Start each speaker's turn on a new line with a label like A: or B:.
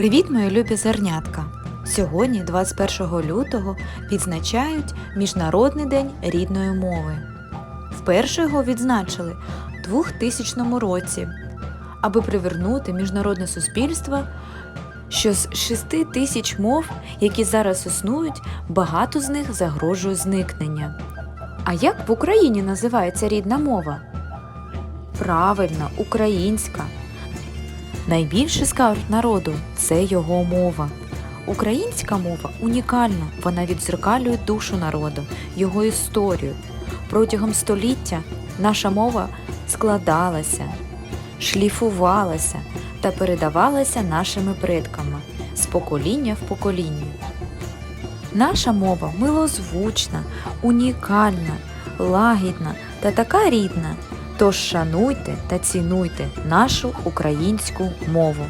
A: Привіт, мої любі зернятка! Сьогодні, 21 лютого, відзначають Міжнародний день рідної мови. Вперше його відзначили у 2000 році, аби привернути міжнародне суспільство, що з 6 тисяч мов, які зараз існують, багато з них загрожує зникнення. А як в Україні називається рідна мова? Правильно, українська. Найбільший скарб народу це його мова. Українська мова унікальна, вона відзеркалює душу народу, його історію. Протягом століття наша мова складалася, шліфувалася та передавалася нашими предками з покоління в покоління. Наша мова милозвучна, унікальна, лагідна та така рідна. Тож шануйте та цінуйте нашу українську мову.